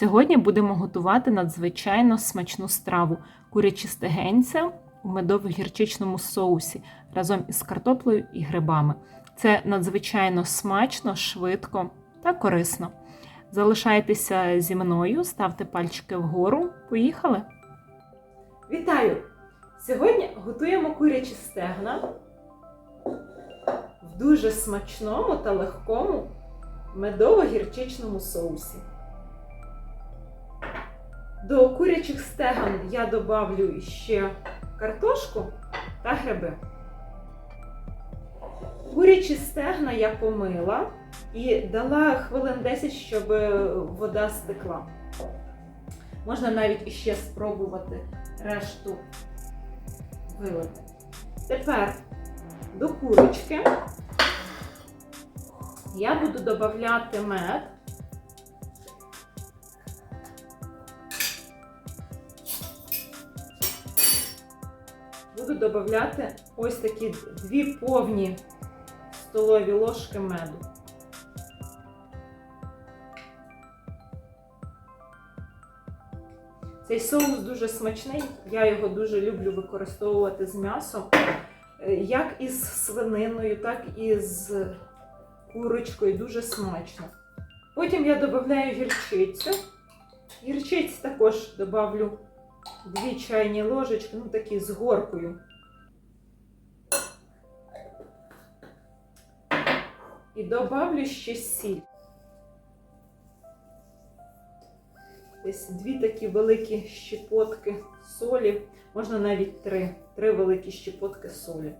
Сьогодні будемо готувати надзвичайно смачну страву курячі стегенця у медово-гірчичному соусі разом із картоплею і грибами. Це надзвичайно смачно, швидко та корисно. Залишайтеся зі мною, ставте пальчики вгору. Поїхали! Вітаю! Сьогодні готуємо курячі стегна в дуже смачному та легкому медово-гірчичному соусі. До курячих стегон я добавлю ще картошку та гриби. Курячі стегна я помила і дала хвилин 10, щоб вода стекла. Можна навіть іще спробувати решту вилити. Тепер до курочки я буду додавати мед. Буду додавати ось такі дві повні столові ложки меду. Цей соус дуже смачний, я його дуже люблю використовувати з м'ясом, як із свининою, так і з курочкою, дуже смачно. Потім я додаю гірчицю. Гірчиць також додавлю 2 чайні ложечки, ну такі з горкою. І добавлю ще сіль. Десь дві такі великі щепотки солі, можна навіть три, три великі щепотки солі.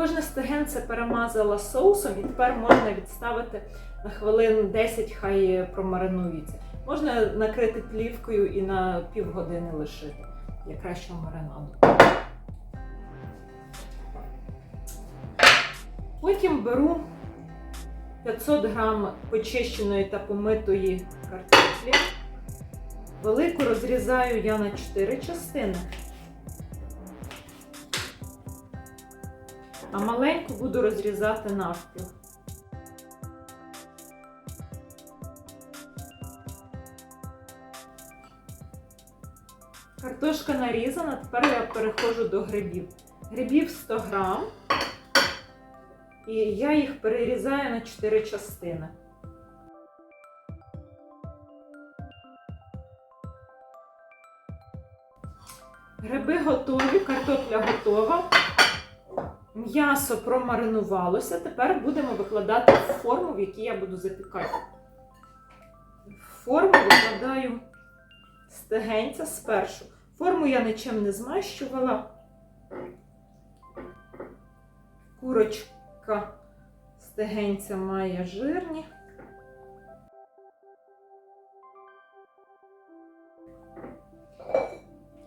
Кожне стегенце перемазала соусом і тепер можна відставити на хвилин 10, хай промаринується. Можна накрити плівкою і на півгодини лишити для кращого маринаду. Потім беру 500 грам почищеної та помитої картоплі. Велику розрізаю я на 4 частини. А маленьку буду розрізати навпіл. Картошка нарізана, тепер я переходжу до грибів. Грибів 100 грам. І я їх перерізаю на 4 частини. Гриби готові, картопля готова. М'ясо промаринувалося. Тепер будемо викладати форму, в якій я буду запікати. Форму викладаю стегенця спершу. Форму я нічим не змащувала. Курочка стегенця має жирні.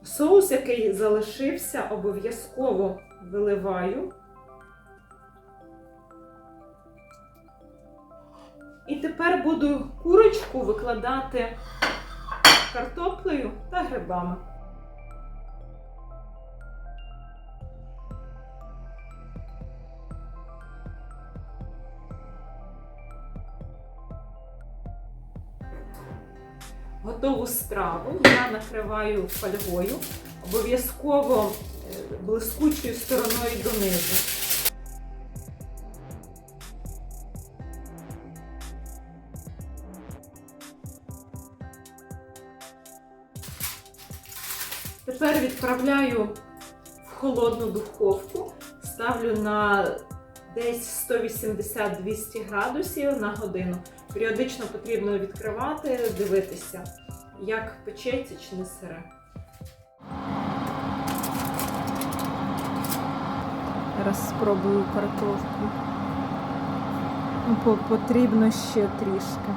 Соус, який залишився, обов'язково виливаю. І тепер буду курочку викладати картоплею та грибами. Готову страву я накриваю фольгою, обов'язково е, блискучою стороною донизу. Тепер відправляю в холодну духовку, ставлю на десь 180-200 градусів на годину. Періодично потрібно відкривати, дивитися, як печеться чи не сире. Зараз спробую картошку. Ну, Потрібно ще трішки.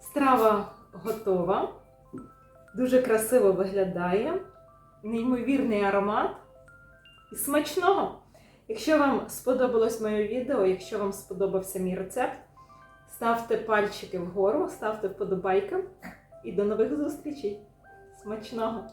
Страва готова. Дуже красиво виглядає. Неймовірний аромат. І смачного! Якщо вам сподобалось моє відео, якщо вам сподобався мій рецепт, ставте пальчики вгору, ставте вподобайки. і до нових зустрічей! Смачного!